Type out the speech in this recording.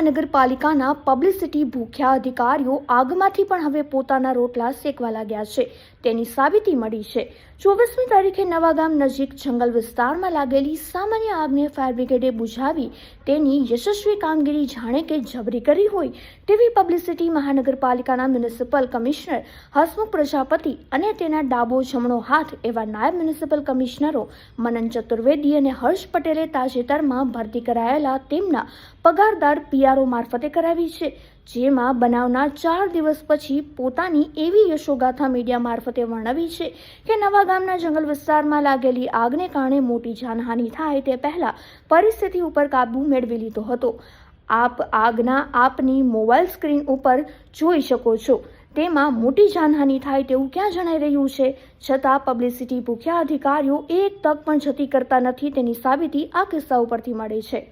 મહાનગરપાલિકાના પબ્લિસિટી ભૂખ્યા અધિકારીઓ આગમાંથી પણ હવે પોતાના રોટલા શેકવા લાગ્યા છે. તેની સાબિતી મળી છે. ચોવીસમી તારીખે નવાગામ નજીક જંગલ વિસ્તારમાં લાગેલી સામાન્ય આગને ફાયર બ્રિગેડે બુઝાવી તેની યશસ્વી કામગીરી જાણે કે જબરી કરી હોય તેવી પબ્લિસિટી મહાનગરપાલિકાના મ્યુનિસિપલ કમિશનર, હસમુખ પ્રજાપતિ અને તેના ડાબો જમણો હાથ એવા નાયબ મ્યુનિસિપલ કમિશનરો મનન ચતુર્વેદી અને હર્ષ પટેલે તાજેતરમાં ભરતી કરાયેલા તેમના પગારદાર પીઆરઓ મારફતે કરાવી છે, જેમાં બનાવના ચાર દિવસ પછી પોતાની એવી યશોગાથા મીડિયા મારફતે વર્ણવી છે કે નવા ગામના જંગલ વિસ્તારમાં લાગેલી આગને કારણે મોટી જાનહાનિ થાય તે પહેલા પરિસ્થિતિ ઉપર કાબુ મેળવી લીધો હતો. આપ આગના આપની મોબાઈલ સ્ક્રીન ઉપર જોઈ શકો છો. તેમાં મોટી જાનહાનિ થાય તેવું ક્યાં જણાઈ રહ્યું છે? છતાં પબ્લિસિટી ભૂખ્યા અધિકારીઓ એક તક પણ જતી કરતા નથી તેની સાબિતી આ કિસ્સા ઉપરથી મળે છે.